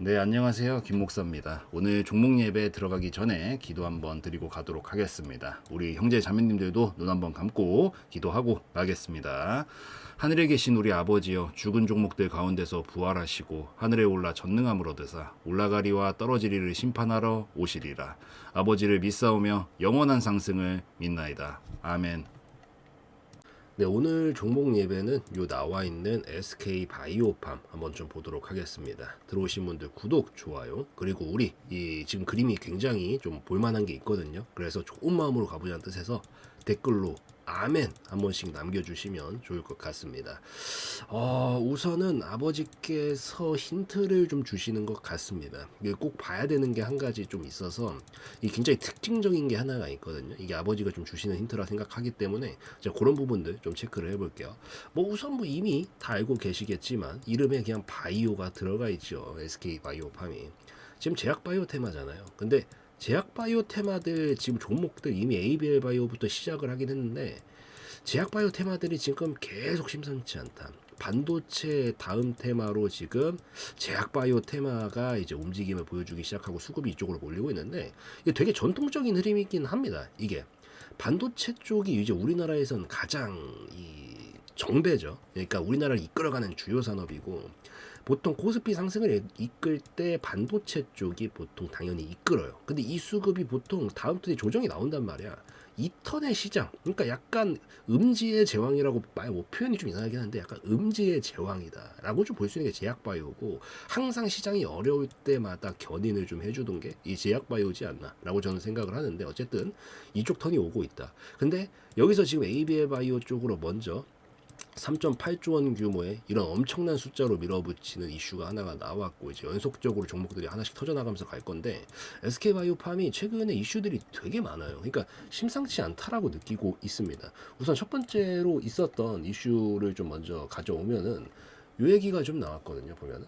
네, 안녕하세요. 김 목사입니다. 오늘 종목 예배 들어가기 전에 기도 한번 드리고 가도록 하겠습니다. 우리 형제 자매님들도 눈 한번 감고 기도하고 가겠습니다. 하늘에 계신 우리 아버지여 죽은 종목들 가운데서 부활하시고 하늘에 올라 전능함을 얻으사 올라가리와 떨어지리를 심판하러 오시리라. 아버지를 믿사오며 영원한 상승을 믿나이다. 아멘. 네, 오늘 종목 예배는 요 나와 있는 SK 바이오팜 한번 좀 보도록 하겠습니다. 들어오신 분들 구독, 좋아요, 그리고 우리 이 지금 그림이 굉장히 좀 볼만한 게 있거든요. 그래서 좋은 마음으로 가보자는 뜻에서 댓글로 아멘 한 번씩 남겨주시면 좋을 것 같습니다. 어, 우선은 아버지께서 힌트를 좀 주시는 것 같습니다. 이게 꼭 봐야 되는 게 한 가지 좀 있어서 이 굉장히 특징적인 게 하나가 있거든요. 이게 아버지가 좀 주시는 힌트라 생각하기 때문에 제가 그런 부분들 좀 체크를 해볼게요. 뭐 우선 뭐 이미 다 알고 계시겠지만 이름에 그냥 바이오가 들어가 있죠. SK 바이오팜이 지금 제약 바이오 테마잖아요. 근데 제약 바이오 테마들 지금 종목들 이미 ABL 바이오부터 시작을 하긴 했는데 제약 바이오 테마들이 지금 계속 심상치 않다. 반도체 다음 테마로 지금 제약 바이오 테마가 이제 움직임을 보여주기 시작하고 수급이 이쪽으로 몰리고 있는데 이게 되게 전통적인 흐름이긴 합니다. 이게 반도체 쪽이 이제 우리나라에선 가장 이 정배죠. 그러니까 우리나라를 이끌어가는 주요 산업이고 보통 코스피 상승을 이끌 때 반도체 쪽이 보통 당연히 이끌어요. 근데 이 수급이 보통 다음 턴에 조정이 나온단 말이야. 이 턴의 시장, 그러니까 약간 음지의 제왕이라고 말, 뭐 표현이 좀 이상하긴 한데 약간 음지의 제왕이다라고 좀 볼 수 있는 게 제약바이오고 항상 시장이 어려울 때마다 견인을 좀 해주던 게 이 제약바이오지 않나라고 저는 생각을 하는데 어쨌든 이쪽 턴이 오고 있다. 근데 여기서 지금 ABL 바이오 쪽으로 먼저 3.8조 원 규모의 이런 엄청난 숫자로 밀어붙이는 이슈가 하나가 나왔고 이제 연속적으로 종목들이 하나씩 터져나가면서 갈 건데 SK 바이오팜이 최근에 이슈들이 되게 많아요. 그러니까 심상치 않다라고 느끼고 있습니다. 우선 첫 번째로 있었던 이슈를 좀 먼저 가져오면은 요 얘기가 좀 나왔거든요. 보면은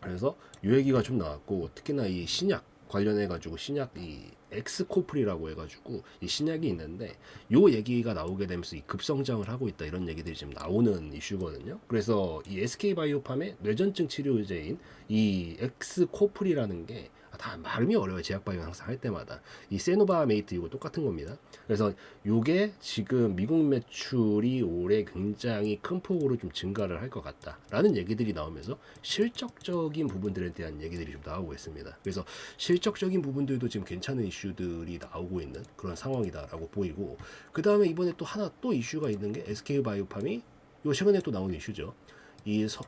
그래서 요 얘기가 좀 나왔고 특히나 이 신약 관련해 가지고 신약 이 엑스코플이라고 해가지고 이 신약이 있는데 요 얘기가 나오게 되면서 이 급성장을 하고 있다 이런 얘기들이 지금 나오는 이슈거든요. 그래서 이 SK 바이오팜의 뇌전증 치료제인 이 엑스코플이라는 게 다 발음이 어려워요. 제약바이오 항상 할 때마다 이 세노바메이트 이거 똑같은 겁니다. 그래서 요게 지금 미국 매출이 올해 굉장히 큰 폭으로 좀 증가를 할 것 같다라는 얘기들이 나오면서 실적적인 부분들에 대한 얘기들이 좀 나오고 있습니다. 그래서 실적적인 부분들도 지금 괜찮은 이슈들이 나오고 있는 그런 상황이다라고 보이고 그 다음에 이번에 또 하나 또 이슈가 있는 게 SK 바이오팜이 요 최근에 또 나온 이슈죠. 이 서,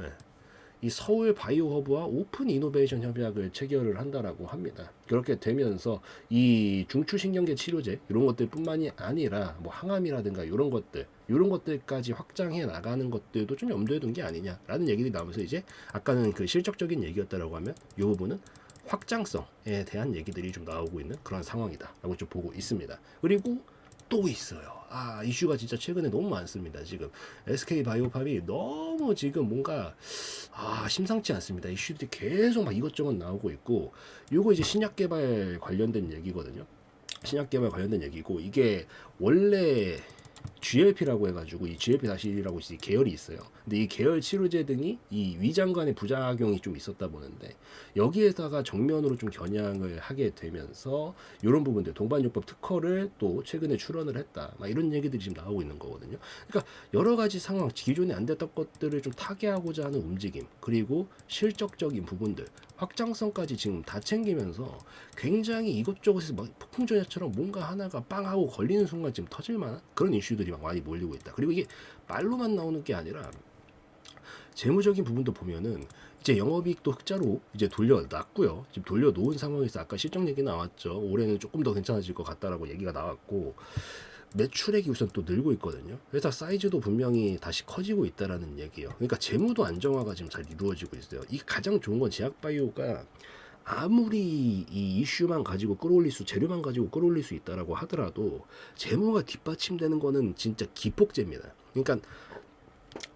예. 이 서울 바이오 허브와 오픈 이노베이션 협약을 체결을 한다라고 합니다. 그렇게 되면서 이 중추신경계 치료제 이런 것들뿐만이 아니라 뭐 항암이라든가 이런 것들 이런 것들까지 확장해 나가는 것들도 좀 염두에 둔 게 아니냐라는 얘기들이 나오면서 이제 아까는 그 실적적인 얘기였다라고 하면 이 부분은 확장성에 대한 얘기들이 좀 나오고 있는 그런 상황이다라고 좀 보고 있습니다. 그리고 또 있어요. 아 이슈가 진짜 최근에 너무 많습니다. 지금 SK 바이오팜이 너무 지금 뭔가 아 심상치 않습니다. 이슈들이 계속 막 이것저것 나오고 있고 요거 이제 신약 개발 관련된 얘기거든요. 신약 개발 관련된 얘기고 이게 원래 GLP라고 해가지고 이 GLP 다시라고 이 계열이 있어요. 근데 이 계열 치료제 등이 이 위장 간의 부작용이 좀 있었다 보는데 여기에다가 정면으로 좀 겨냥을 하게 되면서 이런 부분들 동반요법 특허를 또 최근에 출원을 했다. 막 이런 얘기들이 지금 나오고 있는 거거든요. 그러니까 여러 가지 상황 기존에 안 됐던 것들을 좀 타개하고자 하는 움직임 그리고 실적적인 부분들 확장성까지 지금 다 챙기면서 굉장히 이것저것에서 막 폭풍전야처럼 뭔가 하나가 빵 하고 걸리는 순간 지금 터질 만한 그런 이슈들이 막 많이 몰리고 있다. 그리고 이게 말로만 나오는 게 아니라 재무적인 부분도 보면은 이제 영업이익도 흑자로 이제 돌려놨고요. 지금 돌려놓은 상황에서 아까 실적 얘기 나왔죠. 올해는 조금 더 괜찮아질 것 같다라고 얘기가 나왔고 매출액이 우선 또 늘고 있거든요. 회사 사이즈도 분명히 다시 커지고 있다라는 얘기예요. 그러니까 재무도 안정화가 지금 잘 이루어지고 있어요. 이 가장 좋은 건 제약바이오가 아무리 이 이슈만 가지고 끌어올릴 수 재료만 가지고 끌어올릴 수 있다라고 하더라도 재무가 뒷받침되는 거는 진짜 기폭제입니다. 그러니까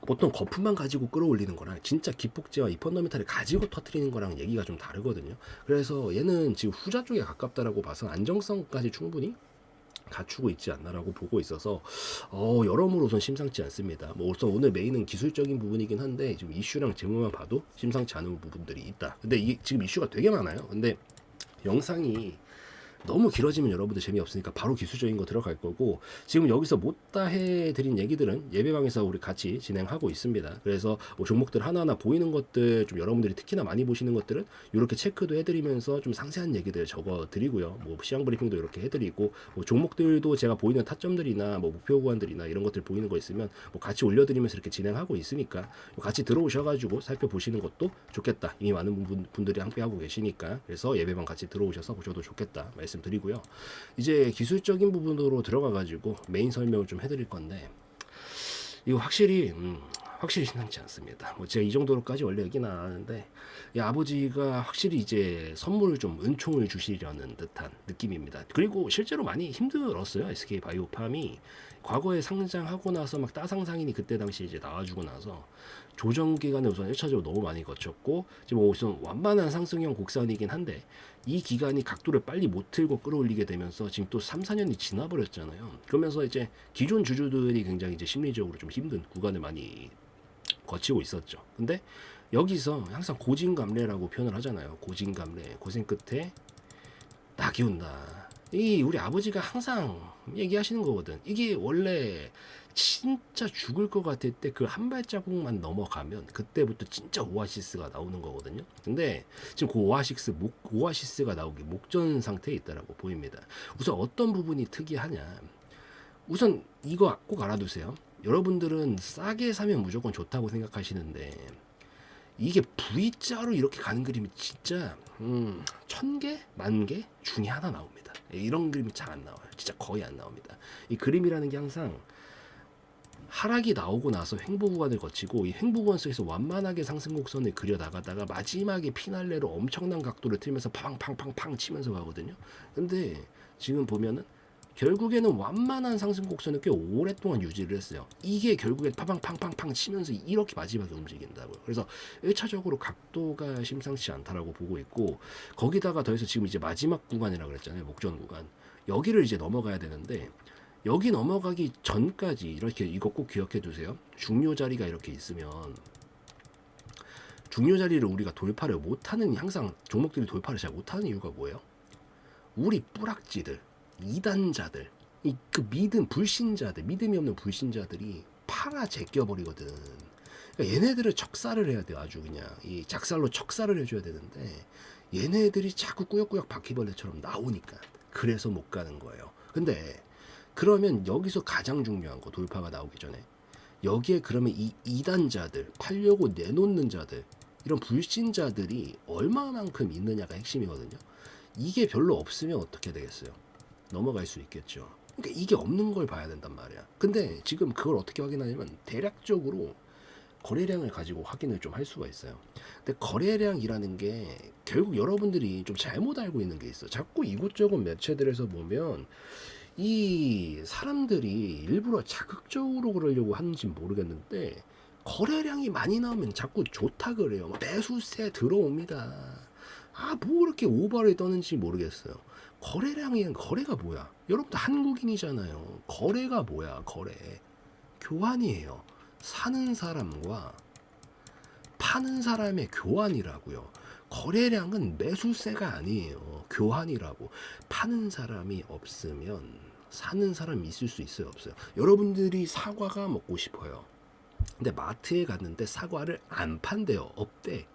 보통 거품만 가지고 끌어올리는 거랑 진짜 기폭제와 이 펀더멘탈을 가지고 터트리는 거랑 얘기가 좀 다르거든요. 그래서 얘는 지금 후자 쪽에 가깝다라고 봐서 안정성까지 충분히 갖추고 있지 않나라고 보고 있어서 어, 여러모로 우선 심상치 않습니다. 뭐 우선 오늘 메인은 기술적인 부분이긴 한데 지금 이슈랑 제목만 봐도 심상치 않은 부분들이 있다. 근데 이 지금 이슈가 되게 많아요. 근데 영상이 너무 길어지면 여러분들 재미없으니까 바로 기술적인 거 들어갈 거고 지금 여기서 못다 해드린 얘기들은 예배방에서 우리 같이 진행하고 있습니다. 그래서 뭐 종목들 하나하나 보이는 것들 좀 여러분들이 특히나 많이 보시는 것들은 이렇게 체크도 해드리면서 좀 상세한 얘기들 적어드리고요. 뭐 시황 브리핑도 이렇게 해드리고 뭐 종목들도 제가 보이는 타점들이나 뭐 목표 구간들이나 이런 것들 보이는 거 있으면 뭐 같이 올려드리면서 이렇게 진행하고 있으니까 같이 들어오셔가지고 살펴보시는 것도 좋겠다. 이미 많은 분, 분들이 함께 하고 계시니까 그래서 예배방 같이 들어오셔서 보셔도 좋겠다 말씀 드리고요. 이제 기술적인 부분으로 들어가 가지고 메인 설명을 좀 해드릴 건데 이거 확실히 음, 확실히 심상치 않습니다. 뭐 제가 이 정도로까지 원래 얘기는 안 하는데 이 아버지가 확실히 이제 선물을 좀 은총을 주시려는 듯한 느낌입니다. 그리고 실제로 많이 힘들었어요. SK 바이오팜이 과거에 상장하고 나서 막 따상상인이 그때 당시 이제 나와주고 나서 조정 기간에 우선 1차적으로 너무 많이 거쳤고 지금 우선 완만한 상승형 곡선이긴 한데 이 기간이 각도를 빨리 못 틀고 끌어올리게 되면서 지금 또 3, 4년이 지나버렸잖아요. 그러면서 이제 기존 주주들이 굉장히 이제 심리적으로 좀 힘든 구간을 많이 거치고 있었죠. 근데 여기서 항상 고진감래라고 표현을 하잖아요. 고진감래, 고생 끝에 낙이 온다. 이 우리 아버지가 항상 얘기하시는 거거든. 이게 원래 진짜 죽을 것 같을 때 그 한 발자국만 넘어가면 그때부터 진짜 오아시스가 나오는 거거든요. 근데 지금 그 오아시스 목 오아시스가 나오기 목전 상태에 있다라고 보입니다. 우선 어떤 부분이 특이하냐? 우선 이거 꼭 알아두세요. 여러분들은 싸게 사면 무조건 좋다고 생각하시는데 이게 V자로 이렇게 가는 그림이 진짜 음, 천 개, 만 개 중에 하나 나옵니다. 이런 그림이 잘 안 나와요. 진짜 거의 안 나옵니다. 이 그림이라는 게 항상 하락이 나오고 나서 횡보 구간을 거치고 이 횡보 구간 속에서 완만하게 상승 곡선을 그려 나가다가 마지막에 피날레로 엄청난 각도를 틀면서 팡팡팡팡 치면서 가거든요. 근데 지금 보면은 결국에는 완만한 상승 곡선을 꽤 오랫동안 유지를 했어요. 이게 결국에 파방팡팡팡 치면서 이렇게 마지막에 움직인다고요. 그래서 1차적으로 각도가 심상치 않다라고 보고 있고 거기다가 더해서 지금 이제 마지막 구간이라고 그랬잖아요. 목전 구간. 여기를 이제 넘어가야 되는데 여기 넘어가기 전까지 이렇게 이거 꼭 기억해 두세요. 중요 자리가 이렇게 있으면 중요 자리를 우리가 돌파를 못하는 항상 종목들이 돌파를 잘 못하는 이유가 뭐예요? 우리 뿌락지들, 이단자들, 이 그 믿음 불신자들, 믿음이 없는 불신자들이 팔아 제껴 버리거든. 그러니까 얘네들을 척살을 해야 돼 아주 그냥 이 작살로 척살을 해줘야 되는데 얘네들이 자꾸 꾸역꾸역 바퀴벌레처럼 나오니까 그래서 못 가는 거예요. 근데 그러면 여기서 가장 중요한 거 돌파가 나오기 전에 여기에 그러면 이 이단자들 팔려고 내놓는 자들 이런 불신자들이 얼마만큼 있느냐가 핵심이거든요. 이게 별로 없으면 어떻게 되겠어요? 넘어갈 수 있겠죠. 그러니까 이게 없는 걸 봐야 된단 말이야. 근데 지금 그걸 어떻게 확인하냐면 대략적으로 거래량을 가지고 확인을 좀 할 수가 있어요. 근데 거래량이라는 게 결국 여러분들이 좀 잘못 알고 있는 게 있어. 자꾸 이곳저곳 매체들에서 보면 이 사람들이 일부러 자극적으로 그러려고 하는지 모르겠는데 거래량이 많이 나오면 자꾸 좋다 그래요. 막 매수세 들어옵니다. 아, 뭐 그렇게 오버를 떠는지 모르겠어요. 거래량이 거래가 뭐야? 여러분들 한국인이잖아요. 거래가 뭐야? 거래. 교환이에요. 사는 사람과 파는 사람의 교환이라고요. 거래량은 매수세가 아니에요. 교환이라고. 파는 사람이 없으면 사는 사람이 있을 수 있어요, 없어요. 여러분들이 사과가 먹고 싶어요. 근데 마트에 갔는데 사과를 안 판대요. 없대.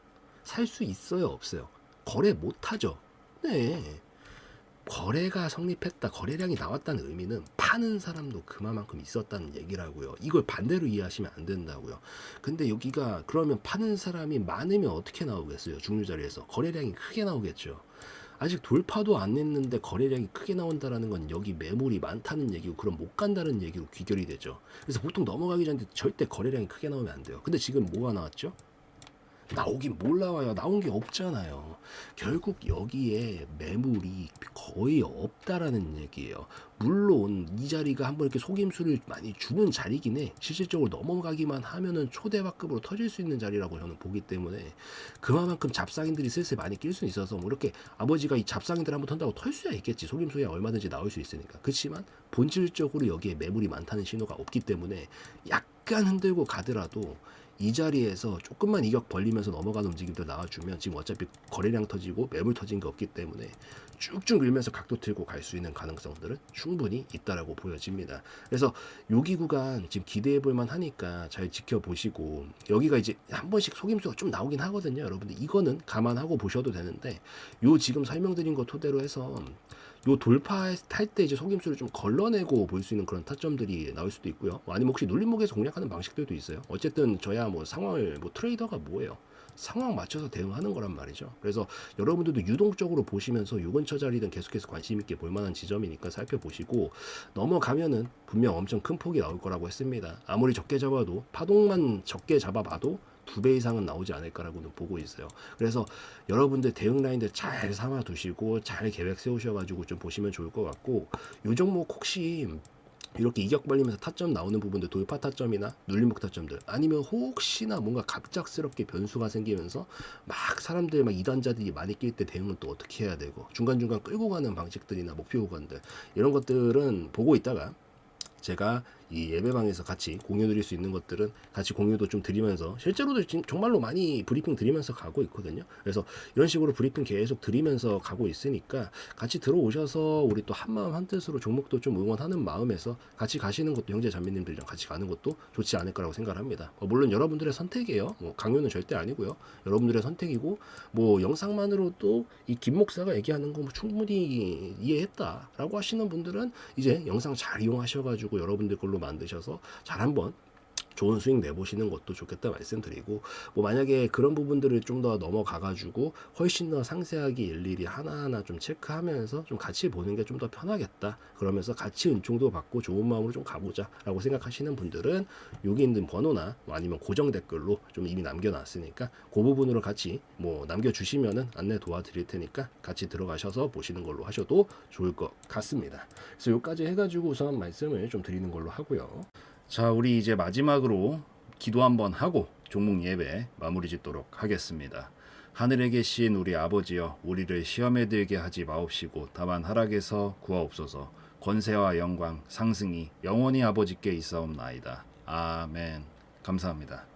살 수 있어요, 없어요. 거래 못 하죠. 네. 거래가 성립했다, 거래량이 나왔다는 의미는 파는 사람도 그만큼 있었다는 얘기라고요. 이걸 반대로 이해하시면 안 된다고요. 근데 여기가 그러면 파는 사람이 많으면 어떻게 나오겠어요? 중류 자리에서 거래량이 크게 나오겠죠. 아직 돌파도 안 했는데 거래량이 크게 나온다라는 건 여기 매물이 많다는 얘기고 그럼 못 간다는 얘기로 귀결이 되죠. 그래서 보통 넘어가기 전에 절대 거래량이 크게 나오면 안 돼요. 근데 지금 뭐가 나왔죠? 나오긴 뭘 나와요? 나온 게 없잖아요. 결국 여기에 매물이 거의 없다라는 얘기예요. 물론 이 자리가 한번 이렇게 속임수를 많이 주는 자리긴 해. 실질적으로 넘어가기만 하면은 초대박급으로 터질 수 있는 자리라고 저는 보기 때문에 그만큼 잡상인들이 슬슬 많이 낄 수 있어서 뭐 이렇게 아버지가 이 잡상인들 한번 턴다고 털 수야 있겠지. 속임수야 얼마든지 나올 수 있으니까. 그렇지만 본질적으로 여기에 매물이 많다는 신호가 없기 때문에 약간 흔들고 가더라도 이 자리에서 조금만 이격 벌리면서 넘어가는 움직임들 나와주면 지금 어차피 거래량 터지고 매물 터진 게 없기 때문에 쭉쭉 밀면서 각도 틀고 갈 수 있는 가능성들은 충분히 있다라고 보여집니다. 그래서 여기 구간 지금 기대해 볼만 하니까 잘 지켜보시고 여기가 이제 한 번씩 속임수가 좀 나오긴 하거든요. 여러분들 이거는 감안하고 보셔도 되는데 요 지금 설명드린 거 토대로 해서 요 돌파할 때 이제 속임수를 좀 걸러내고 볼 수 있는 그런 타점들이 나올 수도 있고요. 뭐 아니면 혹시 눌림목에서 공략하는 방식들도 있어요. 어쨌든 저야 뭐 상황을 뭐 트레이더가 뭐예요? 상황 맞춰서 대응하는 거란 말이죠. 그래서 여러분들도 유동적으로 보시면서 요 근처 자리든 계속해서 관심 있게 볼 만한 지점이니까 살펴보시고 넘어가면은 분명 엄청 큰 폭이 나올 거라고 했습니다. 아무리 적게 잡아도 파동만 적게 잡아봐도 두 배 이상은 나오지 않을까라고는 보고 있어요. 그래서 여러분들 대응 라인들 잘 삼아 두시고 잘 계획 세우셔가지고 좀 보시면 좋을 것 같고 요 종목 혹시 이렇게 이격 벌리면서 타점 나오는 부분들 돌파 타점이나 눌림목 타점들 아니면 혹시나 뭔가 갑작스럽게 변수가 생기면서 막 사람들 막 이단자들이 많이 낄 때 대응은 또 어떻게 해야 되고 중간중간 끌고 가는 방식들이나 목표 구간들 이런 것들은 보고 있다가 제가 이 예배방에서 같이 공유 드릴 수 있는 것들은 같이 공유도 좀 드리면서 실제로도 지금 정말로 많이 브리핑 드리면서 가고 있거든요. 그래서 이런 식으로 브리핑 계속 드리면서 가고 있으니까 같이 들어오셔서 우리 또 한마음 한뜻으로 종목도 좀 응원하는 마음에서 같이 가시는 것도 형제 자매님들이랑 같이 가는 것도 좋지 않을 거라고 생각을 합니다. 어, 물론 여러분들의 선택이에요. 뭐 강요는 절대 아니고요. 여러분들의 선택이고 뭐 영상만으로도 이 김 목사가 얘기하는 거 뭐 충분히 이해했다라고 하시는 분들은 이제 영상 잘 이용하셔가지고 여러분들 걸로 만드셔서 잘 한번 좋은 수익 내보시는 것도 좋겠다 말씀드리고 뭐 만약에 그런 부분들을 좀 더 넘어가 가지고 훨씬 더 상세하게 일일이 하나하나 좀 체크하면서 좀 같이 보는 게 좀 더 편하겠다. 그러면서 같이 은총도 받고 좋은 마음으로 좀 가보자 라고 생각하시는 분들은 여기 있는 번호나 뭐 아니면 고정 댓글로 좀 이미 남겨놨으니까 그 부분으로 같이 뭐 남겨주시면은 안내 도와드릴 테니까 같이 들어가셔서 보시는 걸로 하셔도 좋을 것 같습니다. 그래서 여기까지 해가지고 우선 말씀을 좀 드리는 걸로 하고요 자, 우리 이제 마지막으로 기도 한번 하고 종목 예배 마무리 짓도록 하겠습니다. 하늘에 계신 우리 아버지여 우리를 시험에 들게 하지 마옵시고 다만 하락에서 구하옵소서 권세와 영광 상승이 영원히 아버지께 있사옵나이다. 아멘. 감사합니다.